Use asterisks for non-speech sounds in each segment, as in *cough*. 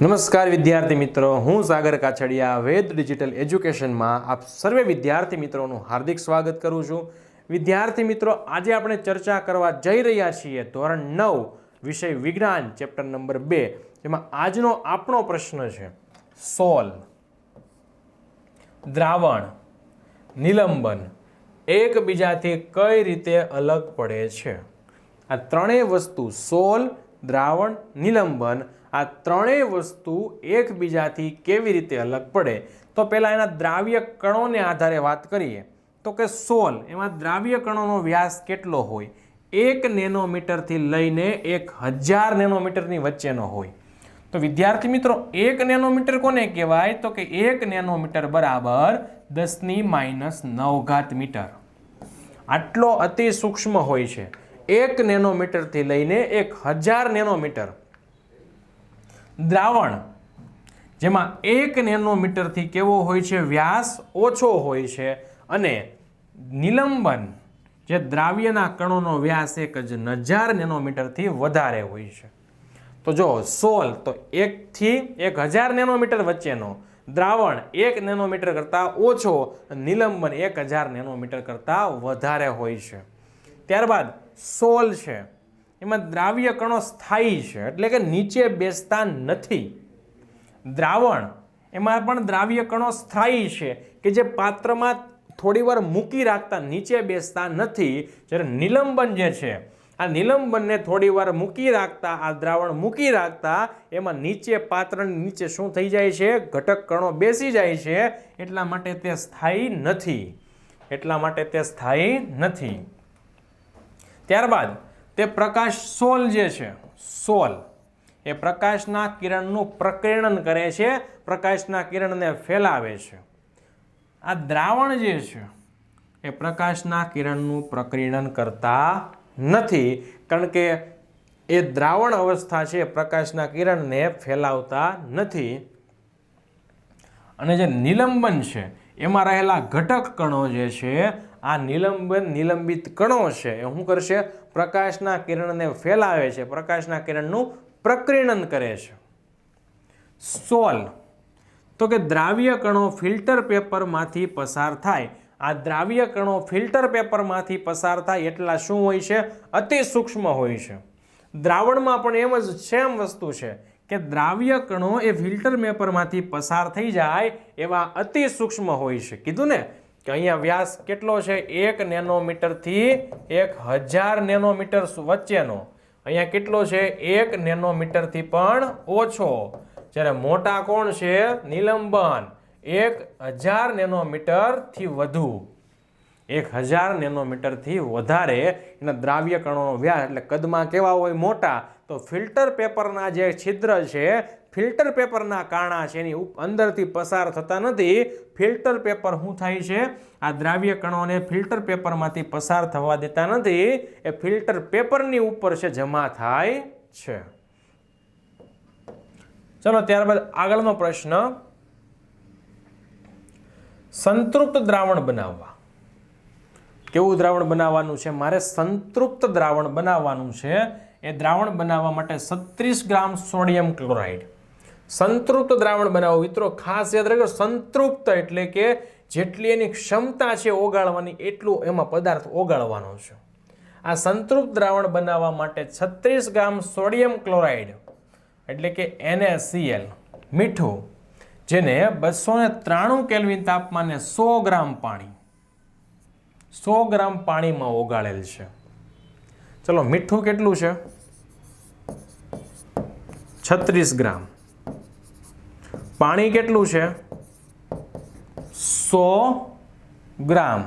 નમસ્કાર વિદ્યાર્થી મિત્રો, હું સાગર કાછડિયા વેદ ડિજિટલ એજ્યુકેશનમાં આપ સર્વે વિદ્યાર્થી મિત્રોનું હાર્દિક સ્વાગત કરું છું. વિદ્યાર્થી મિત્રો, આજે આપણે ચર્ચા કરવા જઈ રહ્યા છીએ ધોરણ નવ, વિષય વિજ્ઞાન, ચેપ્ટર નંબર બે, જેમાં આજનો આપણો પ્રશ્ન છે. સોલ, દ્રાવણ, નિલંબન એકબીજાથી કઈ રીતે અલગ પડે છે? આ ત્રણેય વસ્તુ, સોલ, દ્રાવણ, નિલંબન આ ત્રણેય વસ્તુ એકબીજાથી કેવી રીતે અલગ પડે? તો પહેલાં એના દ્રાવ્ય કણોને આધારે વાત કરીએ. તો કે સોલ, એમાં દ્રાવ્ય કણોનો વ્યાસ કેટલો હોય? એક નેનોમીટરથી લઈને એક હજાર નેનોમીટરની વચ્ચેનો હોય. તો વિદ્યાર્થી મિત્રો, એક નેનોમીટર કોને કહેવાય? તો કે એક નેનોમીટર બરાબર દસની માઇનસ નવ ઘાત મીટર. આટલો અતિ સૂક્ષ્મ હોય છે. એક નેનોમીટરથી લઈને એક હજાર નેનોમીટર. દ્રાવણ, જેમાં એક નેનોમીટરથી કેવો હોય છે, વ્યાસ ઓછો હોય છે અને નિલંબન, જે દ્રાવ્યના કણોનો વ્યાસ એક જ હજાર નેનોમીટરથી વધારે હોય છે. તો જો સોલ, તો એકથી એક હજાર નેનોમીટર વચ્ચેનો દ્રાવણ એક નેનોમીટર કરતાં ઓછો, નિલંબન એક હજાર નેનોમીટર કરતાં વધારે હોય છે. ત્યારબાદ સોલ છે. એમાં દ્રાવ્ય કણો સ્થાયી છે, એટલે કે નીચે બેસતા નથી. દ્રાવણ, એમાં પણ દ્રાવ્ય કણો સ્થાયી છે, કે જે પાત્રમાં થોડીવાર મૂકી રાખતા નીચે બેસતા નથી. જ્યારે નિલંબન જે છે, આ નિલંબનને થોડીવાર મૂકી રાખતા, આ દ્રાવણ મૂકી રાખતા, એમાં નીચે પાત્રની નીચે શું થઈ જાય છે? ઘટક કણો બેસી જાય છે, એટલા માટે તે સ્થાયી નથી. એટલા માટે તે સ્થાયી નથી. ત્યારબાદ તે પ્રકાશ સોલ જે છે, સોલ, એ પ્રકાશના કિરણનું પ્રકીર્ણન કરે છે, પ્રકાશના કિરણને ફેલાવે છે. આ દ્રાવણ જે છે, એ પ્રકાશના કિરણનું પ્રકીર્ણન કરતા નથી, કારણ કે એ દ્રાવણ અવસ્થા છે પ્રકાશના કિરણને ફેલાવતા નથી. અને જે નિલંબન છે, એમાં રહેલા ઘટક કણો જે છે, આ નિલંબન નિલંબિત કણો છે. એ શું કરશે? પ્રકાશના કિરણને ફેલાવે છે. પ્રકાશના કિરણનું પ્રકીર્ણન કરે છે. સોલ. તો કે દ્રાવ્ય કણો ફિલ્ટર પેપરમાંથી પસાર થાય. આ દ્રાવ્ય કણો ફિલ્ટર પેપરમાંથી પસાર થાય એટલા શું હોય છે? અતિ સૂક્ષ્મ હોય છે. દ્રાવણમાં પણ એમ જ સેમ વસ્તુ છે. કે દ્રાવ્ય કણો એ ફિલ્ટર મેપરમાંથી પસાર થઈ જાય એવા અતિ સૂક્ષ્મ હોય છે. કીધું ને કે અહીંયા વ્યાસ કેટલો છે? એક નેનોમીટરથી એક હજાર નેનોમીટર વચ્ચેનો. અહીંયા કેટલો છે? એક નેનોમીટરથી પણ ઓછો. જ્યારે મોટા કોણ છે? નિલંબન. એક હજાર નેનોમીટરથી વધુ. એક હજાર નેનોમીટરથી વધારે એના દ્રાવ્ય કણોનો વ્યાસ, એટલે કદમાં કેવા હોય? મોટા. તો ફિલ્ટર પેપરના જે છિદ્ર છે, ફિલ્ટર પેપરના કાણા છે, એની અંદરથી પસાર થતા નથી. ફિલ્ટર પેપર શું થાય છે? આ દ્રાવ્ય કણોને ફિલ્ટર પેપરમાંથી પસાર થવા દેતા નથી. એ ફિલ્ટર પેપરની ઉપર છે, જમા થાય છે. ચલો, ત્યારબાદ આગળનો પ્રશ્ન. સંતૃપ્ત દ્રાવણ બનાવવા. કેવું દ્રાવણ બનાવવાનું છે? મારે સંતૃપ્ત દ્રાવણ બનાવવાનું છે. એ દ્રાવણ બનાવવા માટે છત્રીસ ગ્રામ સોડિયમ ક્લોરાઇડ. સંતૃપ્ત દ્રાવણ બનાવો મિત્રો. ખાસ યાદ રાખજો, સંતૃપ્ત એટલે કે જેટલી એની ક્ષમતા છે ઓગાળવાની, એટલું એમાં પદાર્થ ઓગાળવાનો છે. આ સંતૃપ્ત દ્રાવણ બનાવવા માટે છત્રીસ ગ્રામ સોડિયમ ક્લોરાઇડ, એટલે કે એનએસીએલ મીઠું, જેને બસો ને ત્રાણું કેલ્વિન તાપમાને સો ગ્રામ પાણી, સો ગ્રામ પાણીમાં ઓગાળેલ છે. ચલો, મીઠું કેટલું છે? છત્રીસ ગ્રામ. પાણી કેટલું છે? સો ગ્રામ.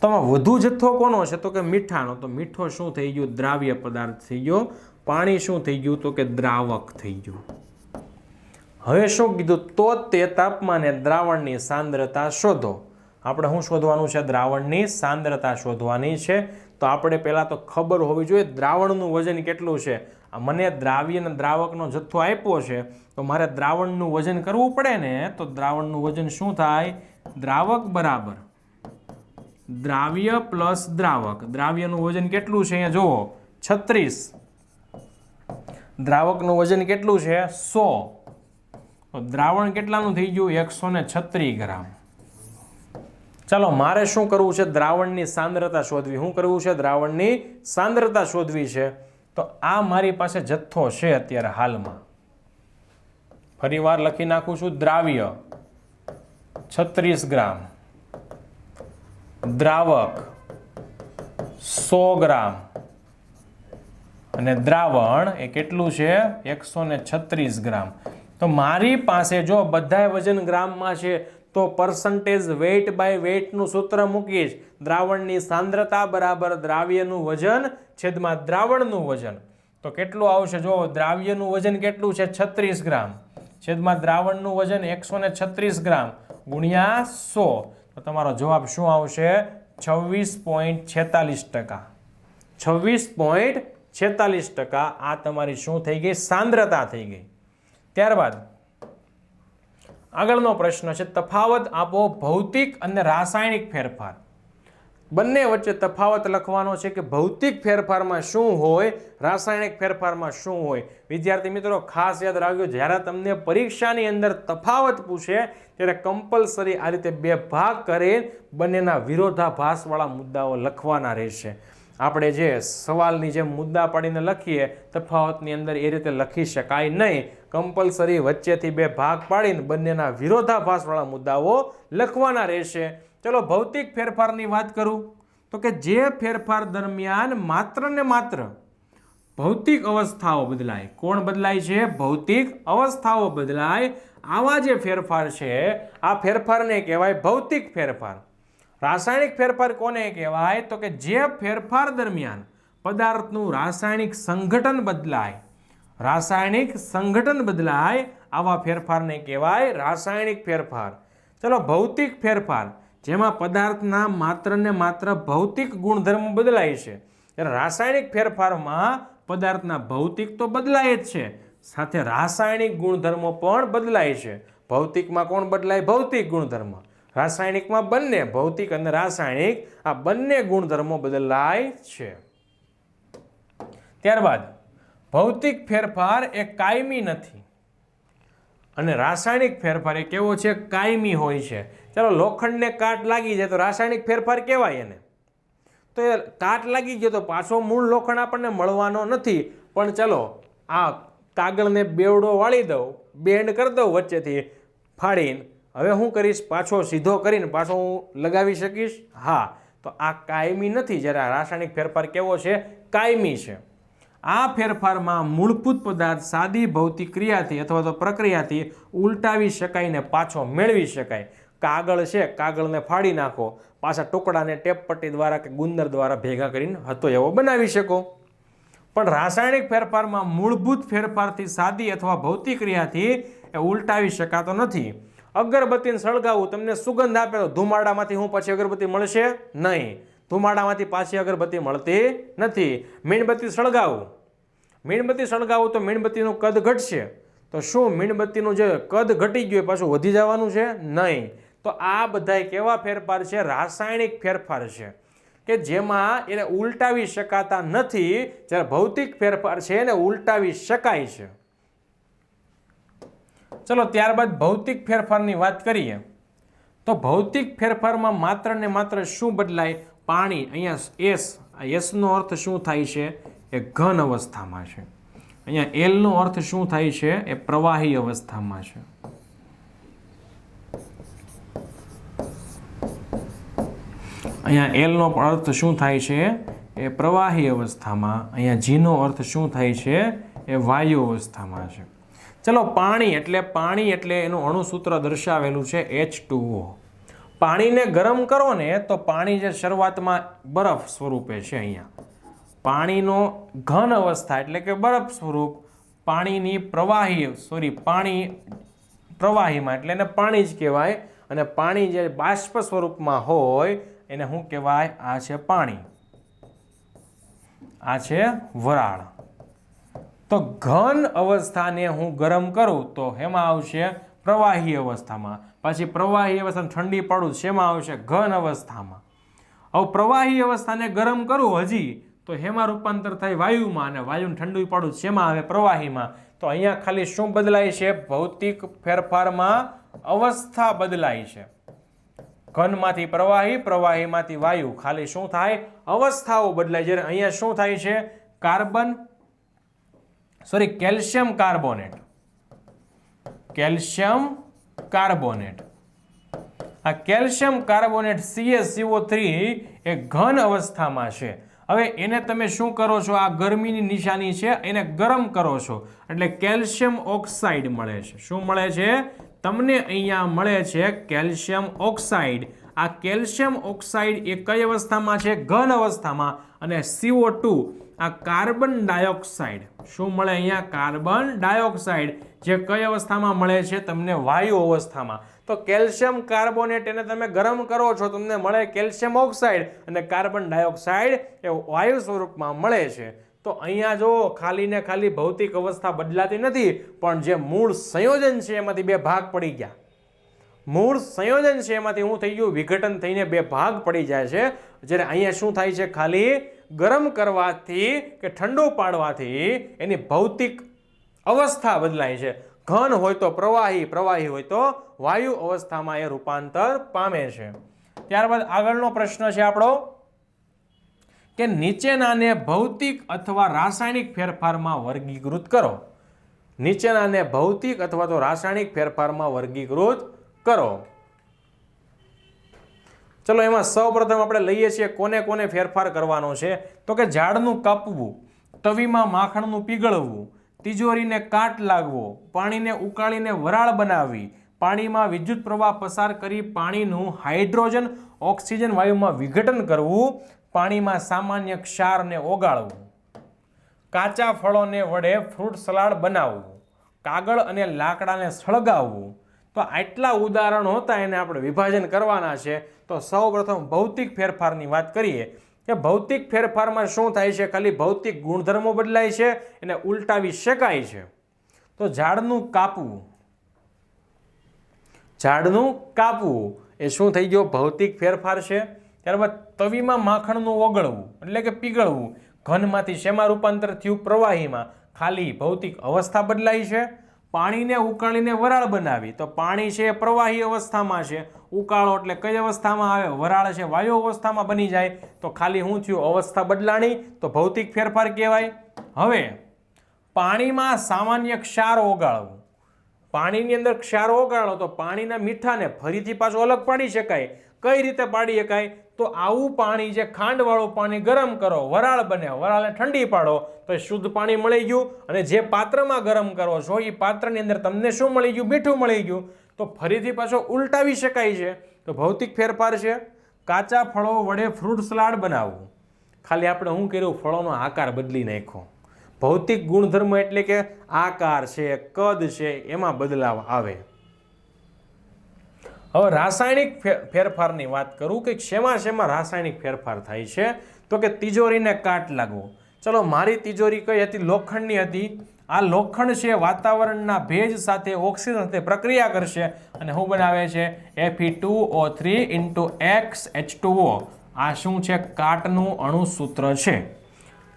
તો આમાં વધુ જથ્થો કોનો છે? તો કે મીઠાનો. તો મીઠો શું થઈ ગયું? દ્રાવ્ય પદાર્થ થઈ ગયો. પાણી શું થઈ ગયું? તો કે દ્રાવક થઈ ગયું. હવે શું કીધું? તો તે તાપમાને દ્રાવણની સાંદ્રતા શોધો. આપણે શું શોધવાનું છે? દ્રાવણની સાંદ્રતા શોધવાની છે. તો આપણે પહેલાં તો ખબર હોવી જોઈએ દ્રાવણનું વજન કેટલું છે. મને દ્રાવ્ય અને દ્રાવકનો જથ્થો આપ્યો છે. તો મારે દ્રાવણનું વજન કરવું પડે ને, તો દ્રાવણનું વજન શું થાય? દ્રાવક બરાબર. દ્રાવ્ય પ્લસ દ્રાવક. દ્રાવ્યનું વજન કેટલું છે? અહીંયા જુઓ. છત્રીસ. દ્રાવકનું વજન કેટલું છે? સો. તો દ્રાવણ કેટલાનું થઈ ગયું? એકસો છત્રીસ ગ્રામ. ચાલો, મારે શું કરવું છે? દ્રાવણની સાંદ્રતા શોધવી. શું કરવું છે? દ્રાવણની સાંદ્રતા શોધવી છે. તો આ મારી પાસે જથ્થો છે અત્યારે હાલમાં. ફરી વાર લખી નાખું છું, દ્રાવ્ય. છત્રીસ ગ્રામ. દ્રાવક. સો ગ્રામ. અને દ્રાવણ એ કેટલું છે? એકસો છત્રીસ ગ્રામ. તો મારી પાસે જો બધાય વજન ગ્રામમાં છે તો પર્સન્ટેજ વેઇટ બાય વેઇટનું સૂત્ર મૂકીશ. દ્રાવણની સાંદ્રતા બરાબર દ્રાવ્યનું વજન છેદમાં દ્રાવણનું વજન. તો કેટલું આવશે? જો દ્રાવ્યનું વજન કેટલું છે? છત્રીસ ગ્રામ. છેદમાં દ્રાવણનું વજન એકસો ને છત્રીસ ગ્રામ ગુણ્યા સો. તો તમારો જવાબ શું આવશે? છવ્વીસ પોઈન્ટ છેતાલીસ ટકા. છવ્વીસ પોઈન્ટ છેતાલીસ ટકા. આ તમારી શું થઈ ગઈ? સાંદ્રતા થઈ ગઈ. ત્યારબાદ આગળનો પ્રશ્ન છે, તફાવત આપો ભૌતિક અને રાસાયણિક ફેરફાર. બંને વચ્ચે તફાવત લખવાનો છે કે ભૌતિક ફેરફારમાં શું હોય, રાસાયણિક ફેરફારમાં શું હોય? વિદ્યાર્થી મિત્રો, ખાસ યાદ રાખજો, જ્યારે તમને પરીક્ષાની અંદર તફાવત પૂછે, ત્યારે કમ્પલસરી આ રીતે બે ભાગ કરી બંનેના વિરોધાભાસવાળા મુદ્દાઓ લખવાના રહેશે. આપણે જે સવાલની જેમ મુદ્દા પાડીને લખીએ, તફાવતની અંદર એ રીતે લખી શકાય નહીં. કમ્પલસરી વચ્ચેથી બે ભાગ પાડીને બંનેના વિરોધાભાસવાળા મુદ્દાઓ લખવાના રહેશે. ચલો ભૌતિક ફેરફારની વાત કરું. તો કે જે ફેરફાર દરમિયાન માત્ર ને માત્ર ભૌતિક અવસ્થાઓ બદલાય. કોણ બદલાય છે? ભૌતિક અવસ્થાઓ બદલાય. આવા જે ફેરફાર છે, આ ફેરફારને કહેવાય ભૌતિક ફેરફાર. રાસાયણિક ફેરફાર કોને કહેવાય? તો કે જે ફેરફાર દરમિયાન પદાર્થનું રાસાયણિક સંગઠન બદલાય. રાસાયણિક સંગઠન બદલાય, આવા ફેરફારને કહેવાય રાસાયણિક ફેરફાર. ચલો, ભૌતિક ફેરફાર, જેમાં પદાર્થના માત્ર ને માત્ર ભૌતિક ગુણધર્મ બદલાય છે. ત્યારે રાસાયણિક ફેરફારમાં પદાર્થના ભૌતિક તો બદલાય જ છે, સાથે રાસાયણિક ગુણધર્મો પણ બદલાય છે. ભૌતિકમાં કોણ બદલાય? ભૌતિક ગુણધર્મ. રાસાયણિકમાં બંને ભૌતિક અને રાસાયણિક આ બંને ગુણધર્મો બદલાય છે. ત્યારબાદ, ભૌતિક ફેરફાર એ કાયમી નથી અને રાસાયણિક ફેરફાર એ કેવો છે? કાયમી હોય છે. ચાલો, લોખંડને કાટ લાગી જાય તો રાસાયણિક ફેરફાર કહેવાય એને. તો એ કાટ લાગી ગયો તો પાછો મૂળ લોખંડ આપણને મળવાનો નથી. પણ ચલો, આ કાગળને બેવડો વાળી દઉં, બેન્ડ કરી દઉં વચ્ચેથી, ફાડીને હવે હું કરીશ પાછો સીધો કરીને પાછો હું લગાવી શકીશ? હા. તો આ કાયમી નથી, જ્યારે આ રાસાયણિક ફેરફાર કેવો છે? કાયમી છે. આ ફેરફારમાં મૂળભૂત પદાર્થ સાદી ભૌતિક ક્રિયાથી અથવા તો પ્રક્રિયાથી ઉલટાવી શકાય ને પાછો મેળવી શકાય. કાગળ છે, કાગળને ફાડી નાખો. પાછા ટુકડાને ટેપ પટ્ટી દ્વારા કે ગુંદર દ્વારા ભેગા કરીને હતો એવો બનાવી શકો. પણ રાસાયણિક ફેરફારમાં મૂળભૂત ફેરફારથી સાદી અથવા ભૌતિક ક્રિયાથી એ ઉલટાવી શકાતો નથી. અગરબત્તીને સળગાવું, તમને સુગંધ આપે તો ધુમાડામાંથી હું પછી અગરબત્તી મળશે નહીં. ધુમાડામાંથી પાછી અગરબત્તી મળતી નથી. મીણબત્તી સળગાવું. મીણબત્તી સળગાવું તો મીણબત્તીનું કદ ઘટશે. તો શું મીણબત્તીનું જે કદ ઘટી ગયું એ પાછું વધી જવાનું છે? નહીં. તો આ બધાય કેવા ફેરફાર છે? રાસાયણિક ફેરફાર છે. કે જેમાં એને ઉલટાવી શકાતા નથી, જ્યારે ભૌતિક ફેરફાર છે એને ઉલટાવી શકાય છે. ચલો ત્યારબાદ ભૌતિક ફેરફારની વાત કરીએ. તો ભૌતિક ફેરફારમાં માત્ર ને માત્ર શું બદલાય? પાણી, અહીંયા એસ, આ એસનો અર્થ શું થાય છે? એ ઘન અવસ્થામાં છે. અહીંયા એલનો અર્થ શું થાય છે? એ પ્રવાહી અવસ્થામાં છે. અહીંયા એલનો અર્થ શું થાય છે? એ પ્રવાહી અવસ્થામાં. અહીંયા જીનો અર્થ શું થાય છે? એ વાયુ અવસ્થામાં છે. ચલો પાણી એટલે પાણી એટલે એનું અણુસૂત્ર દર્શાવેલું છે એચ ટુઓ પાણીને ગરમ કરો ને તો પાણી જે શરૂઆતમાં બરફ સ્વરૂપે છે અહીંયા. પાણીનો ઘન અવસ્થા એટલે કે બરફ સ્વરૂપ પાણીની પ્રવાહી સોરી પાણી પ્રવાહીમાં એટલે એને પાણી જ કહેવાય અને પાણી જે બાષ્પ સ્વરૂપમાં હોય એને શું કહેવાય? આ છે પાણી. આ છે વરાળ. તો ઘન અવસ્થાને હું ગરમ કરું તો એમાં આવશે પ્રવાહી અવસ્થામાં. પછી પ્રવાહી અવસ્થા ઠંડી પાડું શેમાં આવશે? ઘન અવસ્થામાં. હવે પ્રવાહી અવસ્થાને ગરમ કરું હજી તો હેમાં રૂપાંતર થાય વાયુમાં અને વાયુને ઠંડુ પાડું શેમાં આવે? પ્રવાહીમાં. તો અહીંયા ખાલી શું બદલાય છે? ભૌતિક ફેરફારમાં અવસ્થા બદલાય છે. ઘનમાંથી પ્રવાહી, પ્રવાહીમાંથી વાયુ. ખાલી શું થાય? અવસ્થાઓ બદલાય જ્યારે અહીંયા શું થાય છે? Carbon sorry, calcium carbonate. Calcium carbonate. આ કેલ્શિયમ કાર્બોનેટ સીએસસીઓ થ્રી એ ઘન અવસ્થામાં છે. હવે એને તમે શું કરો છો? આ ગરમીની નિશાની છે, એને ગરમ કરો છો. એટલે કેલ્શિયમ ઓક્સાઇડ મળે છે. શું મળે છે? તમને અહીંયા મળે છે કેલ્શિયમ ઓક્સાઇડ. આ કેલ્શિયમ ઓક્સાઇડ એ કઈ અવસ્થામાં છે, ઘન અવસ્થામાં અને સીઓ ટુ આ કાર્બન ડાયોક્સાઇડ. શું મળે અહીંયા? કાર્બન ડાયોક્સાઇડ જે કઈ અવસ્થામાં મળે છે તમને વાયુ અવસ્થામાં. તો કેલ્શિયમ કાર્બોનેટ એને તમે ગરમ કરો છો, તમને મળે કેલ્શિયમ ઓક્સાઇડ અને કાર્બન ડાયોક્સાઇડ એ વાયુ સ્વરૂપમાં મળે છે. તો અહીંયા જો ખાલી ને ખાલી ભૌતિક અવસ્થા બદલાતી નથી, પણ જે મૂળ સંયોજન છે એમાંથી બે ભાગ પડી ગયા. મૂળ સંયોજન છે એમાંથી શું થઈ ગયું, વિઘટન થઈને બે ભાગ પડી જાય છે. જ્યારે અહીંયા શું થાય છે? ખાલી ગરમ કરવાથી કે ઠંડુ પાડવાથી એની ભૌતિક અવસ્થા બદલાય છે. ઘન હોય તો પ્રવાહી પ્રવાહી હોય તો વાયુ અવસ્થામાં એ રૂપાંતર પામે છે. ત્યારબાદ આગળનો પ્રશ્ન છે આપણો કે નીચેનાને ભૌતિક અથવા રાસાયણિક ફેરફારમાં વર્ગીકૃત કરો. નીચેનાને ભૌતિક અથવા તો રાસાયણિક ફેરફારમાં વર્ગીકૃત કરો. ચલો, એમાં સૌપ્રથમ આપણે લઈએ છીએ કોને કોને ફેરફાર કરવાનો છે. તો કે ઝાડનું કાપવું, તવીમાં માખણનું પીગળવું, તિજોરીને કાટ લાગવો, પાણીને ઉકાળીને વરાળ બનાવવી, પાણીમાં વિદ્યુત પ્રવાહ પસાર કરી પાણીનું હાઇડ્રોજન, ઓક્સિજન વાયુમાં વિઘટન કરવું, પાણીમાં સામાન્ય ક્ષારને ઓગાળવું, કાચા ફળોને વડે ફ્રૂટ સલાડ બનાવવું, કાગળ અને લાકડાને સળગાવવું તો આટલા ઉદાહરણો હતા એને આપણે વિભાજન કરવાના છે, તો સૌપ્રથમ ભૌતિક ફેરફારની વાત કરીએ, કે ભૌતિક ફેરફારમાં શું થાય છે? ખાલી ભૌતિક ગુણધર્મો બદલાય છે એને ઉલટાવી શકાય છે. તો ઝાડનું કાપવું. ઝાડનું કાપવું એ શું થઈ ગયો? ભૌતિક ફેરફાર છે. ત્યારબાદ તવીમાં માખણનું ઓગળવું, એટલે કે પીગળવું, ઘનમાંથી શેમાં રૂપાંતર થયું? પ્રવાહીમાં. ખાલી ભૌતિક અવસ્થા બદલાઈ છે. પાણીને ઉકાળીને વરાળ બનાવી. તો પાણી છે પ્રવાહી અવસ્થામાં છે. ઉકાળો એટલે કઈ અવસ્થામાં આવે? વરાળ છે, વાયુ અવસ્થામાં બની જાય. તો ખાલી શું થયું? અવસ્થા બદલાણી. તો ભૌતિક ફેરફાર કહેવાય. હવે, પાણીમાં સામાન્ય ક્ષાર ઓગાળવું. પાણીની અંદર ક્ષાર ઓગાળો તો પાણીના મીઠાને ફરીથી પાછું અલગ પાડી શકાય. કઈ રીતે પાડી શકાય? તો આવું પાણી જે ખાંડવાળું પાણી ગરમ કરો, વરાળ બને વરાળને ઠંડી પાડો, તો એ શુદ્ધ પાણી મળી ગયું. અને જે પાત્રમાં ગરમ કરો છો એ પાત્રની અંદર તમને શું મળી ગયું? મીઠું મળી ગયું. તો ફરીથી પાછો ઉલટાવી શકાય છે. તો ભૌતિક ફેરફાર છે. કાચા ફળો વડે ફ્રૂટ સલાડ બનાવવું. ખાલી આપણે શું કર્યું? ફળોનો આકાર બદલી નાખ્યો. ભૌતિક ગુણધર્મ એટલે કે આકાર છે, કદ છે, એમાં બદલાવ આવે. હવે રાસાયણિક ફેરફારની વાત કરું કે શેમાં શેમાં રાસાયણિક ફેરફાર થાય છે? તો કે તિજોરીને કાટ લાગવો. ચલો, મારી તિજોરી કઈ હતી? લોખંડની હતી. આ લોખંડ છે વાતાવરણના ભેજ સાથે ઓક્સિજન સાથે પ્રક્રિયા કરશે અને શું બનાવે છે? Fe two O three into X H two આ શું છે? કાટનું અણુસૂત્ર છે.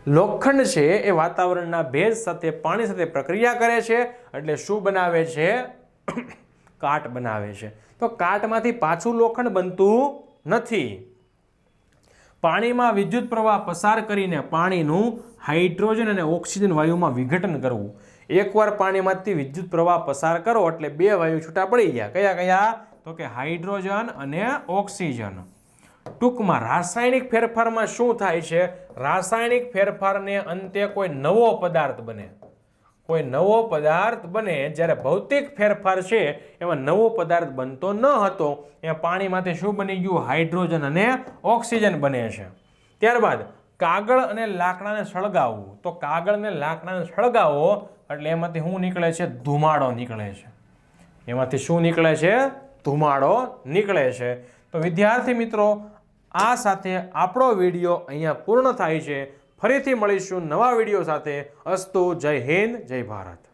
લોખંડ છે એ વાતાવરણના ભેજ સાથે પાણી સાથે પ્રક્રિયા કરે છે. એટલે શું બનાવે છે? *coughs* કાટ બનાવે છે. તો કાટમાંથી પાછું લોખંડ બનતું નથી. પાણીમાં વિદ્યુત પ્રવાહ પસાર કરીને પાણીનું હાઇડ્રોજન અને ઓક્સિજન વાયુમાં વિઘટન કરવું. એકવાર પાણીમાંથી વિદ્યુત પ્રવાહ પસાર કરો એટલે બે વાયુ છૂટા પડી ગયા. કયા કયા? તો કે હાઇડ્રોજન અને ઓક્સિજન. ટૂંકમાં રાસાયણિક ફેરફારમાં શું થાય છે? રાસાયણિક ફેરફારને અંતે કોઈ નવો પદાર્થ બને. કોઈ નવો પદાર્થ બને, જ્યારે ભૌતિક ફેરફાર છે એમાં નવો પદાર્થ બનતો ન હતો, એ પાણીમાંથી શું બની ગયું? હાઇડ્રોજન અને ઓક્સિજન બને છે. ત્યારબાદ કાગળ અને લાકડાને સળગાવવું. તો કાગળને લાકડાને સળગાવો, એટલે એમાંથી શું નીકળે છે? ધુમાડો નીકળે છે. એમાંથી શું નીકળે છે? ધુમાડો નીકળે છે. તો વિદ્યાર્થી મિત્રો, આ સાથે આપણો વીડિયો અહીંયા પૂર્ણ થાય છે. ફરીથી મળીશું નવા વીડિયો સાથે. અસ્તુ જય હિન્દ જય ભારત.